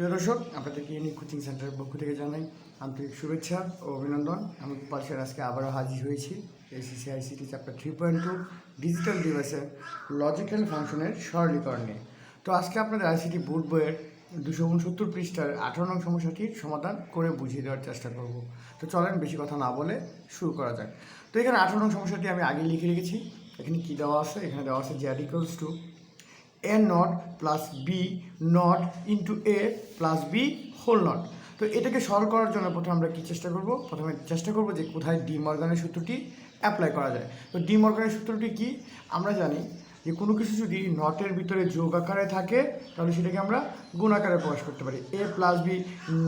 প্রিয় দর্শক, আপনাদেরকে ইউনিক কোচিং সেন্টারের পক্ষ থেকে জানাই আন্তরিক শুভেচ্ছা ও অভিনন্দন। আমি গোপাল আজকে আবারও হাজির হয়েছি HSC ICT chapter three point two digital ডিভাইসের লজিক্যাল ফাংশনের সরলীকরণ নিয়ে। তো আজকে আপনাদের আইসিটি বোর্ড বইয়ের দুশো উনসত্তর পৃষ্ঠার আঠারো নং সমস্যাটির সমাধান করে বুঝিয়ে দেওয়ার চেষ্টা করব। তো চলেন বেশি কথা না বলে শুরু করা যাক। তো এখানে আঠারো নং সমস্যাটি আমি আগে লিখে রেখেছি। এখানে কী দেওয়া আছে? এখানে দেওয়া আছে Z equals to A not plus B not into A plus B whole not তো এটাকে সলভ করার জন্য প্রথমে আমরা কী চেষ্টা করব? প্রথমে চেষ্টা করব যে কোথায় ডি মর্গানের সূত্রটি অ্যাপ্লাই করা যায়। তো ডি মর্গানের সূত্রটি কি? আমরা জানি যে কোনো কিছু যদি নটের ভিতরে যোগ আকারে থাকে, তাহলে সেটাকে আমরা গুণ আকারে প্রকাশ করতে পারি। এ প্লাস বি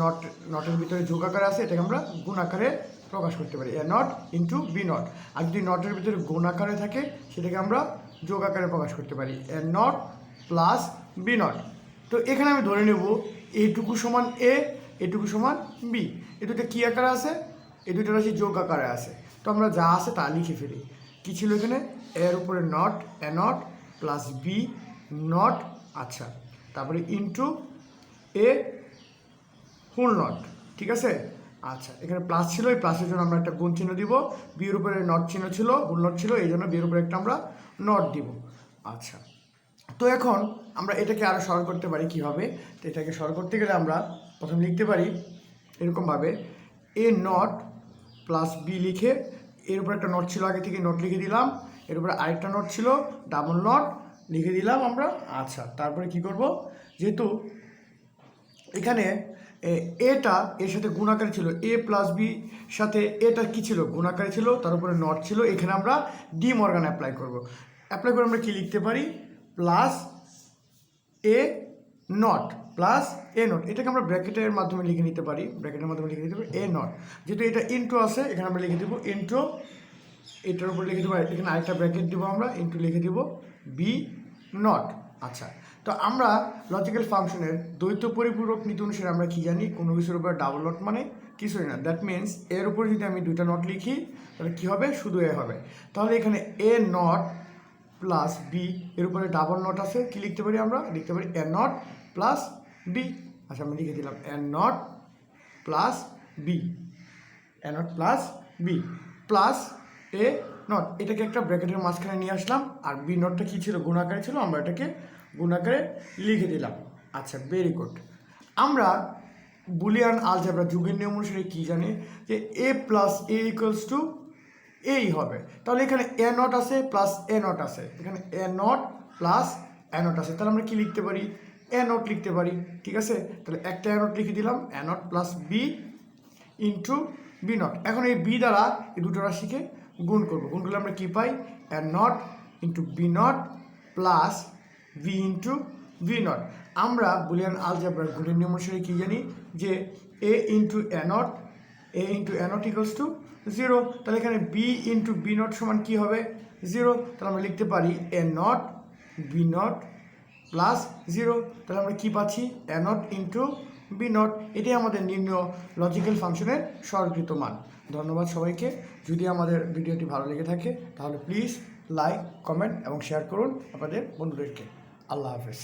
নট নটের ভিতরে যোগ আকারে আছে, এটাকে আমরা গুণ আকারে প্রকাশ করতে পারি। A not into B not আর যদি নটের ভিতরে গুণ আকারে থাকে, সেটাকে আমরা যোগ আকারে প্রকাশ করতে পারি। A not plus B not তো এখানে আমি ধরে নেব এইটুকু সমান এ এটুকু সমান বি এ দুটো কী আকারে আছে? এই দুটো রাশি যোগ আকারে আছে। তো আমরা যা আছে তা লিখে ফেলি। কী ছিল এখানে? এর উপরে not A not plus B not আচ্ছা। তারপরে ইন্টু এ ফুল নট ঠিক আছে? আচ্ছা এখানে প্লাস ছিল, এই প্লাসের জন্য আমরা একটা গুণ চিহ্ন দিব। বিয়ের উপরে নট চিহ্ন ছিল গুণ নট ছিল, এই জন্য বিয়ের উপরে একটা আমরা নট দিব। আচ্ছা। তো এখন আমরা এটাকে আরও সরল করতে পারি কীভাবে? তো এটাকে সরল করতে গেলে আমরা প্রথম লিখতে পারি এরকমভাবে এ নট প্লাস বি লিখে এর উপর একটা নট ছিল, আগে থেকে নট লিখে দিলাম, এর উপরে আরেকটা নট ছিল ডাবল নট লিখে দিলাম আমরা। আচ্ছা তারপরে কি করব? যেহেতু এখানে এটা এর সাথে গুণাকার ছিল এ প্লাস বি সাথে এটা কি ছিল? গুণাকার ছিল, তার উপরে নট ছিল, এখানে আমরা ডি মর্গান অ্যাপ্লাই করব। অ্যাপ্লাই করে আমরা কি লিখতে পারি? Plus A not plus A not এটাকে আমরা ব্র্যাকেটের মাধ্যমে লিখে নিতে পারি ব্র্যাকেটের মাধ্যমে লিখে নিতে পারি এ নট যেহেতু এটা ইন্ট্রো আছে, এখানে আমরা লিখে দেবো ইন্ট্রো এটার উপর লিখে দেবো, এখানে আরেকটা ব্র্যাকেট দিব আমরা ইন্টু লিখে দেব বি নট আচ্ছা তো আমরা লজিক্যাল ফাংশনের দ্বৈত পরিপূরক নীতি অনুসারে আমরা কি জানি? কোনো কিছুর উপর ডাবল নট মানে কিছুই না। দ্যাট মিন্স এর উপর যদি আমি দুইটা নট লিখি, তাহলে কী হবে? শুধু এ হবে। তাহলে এখানে এ নট প্লাস বি এর উপরে ডাবল নট আছে, কি লিখতে পারি আমরা? লিখতে পারি এ নট প্লাস বি আচ্ছা আমি লিখে দিলাম A not plus B A not plus B plus A not এটাকে একটা ব্র্যাকেটের মাঝখানে নিয়ে আসলাম, আর বি নটটা কী ছিল? গুণাকারে ছিল, আমরা এটাকে গুণাকারে লিখে দিলাম। আচ্ছা ভেরি গুড আমরা বুলিয়ান আলজাবরা যুগের নিয়ম অনুসারে কী জানি? যে A plus A equals to এই হবে। তাহলে এখানে এ নট আছে প্লাস এ নট আছে। এখানে A not plus A not আছে। তাহলে আমরা কি লিখতে পারি? এ নট লিখতে পারি, ঠিক আছে? তাহলে একটা এ নট লিখে দিলাম A not plus B into B not এখন এই বি দ্বারা এই দুটো রাশিকে গুণ করব। গুণ করলে আমরা কী পাই? A not into B not plus V into V not আমরা বুলিয়ান আলজাবরার গুণের নিয়ম অনুসারে কী জানি? যে A into A not A into A not equals to zero তাহলে এখানে বি ইন্টু বি নট সমান কী হবে? জিরো তাহলে আমরা লিখতে পারি A not B not plus zero তাহলে আমরা কী পাচ্ছি? A not into B not এটাই আমাদের নির্ণয় লজিক্যাল ফাংশনের সরকৃত মান। ধন্যবাদ সবাইকে। যদি আমাদের ভিডিওটি ভালো লেগে থাকে, তাহলে প্লিজ লাইক কমেন্ট এবং শেয়ার করুন আপনাদের বন্ধুদেরকে। আল্লাহ হাফেজ।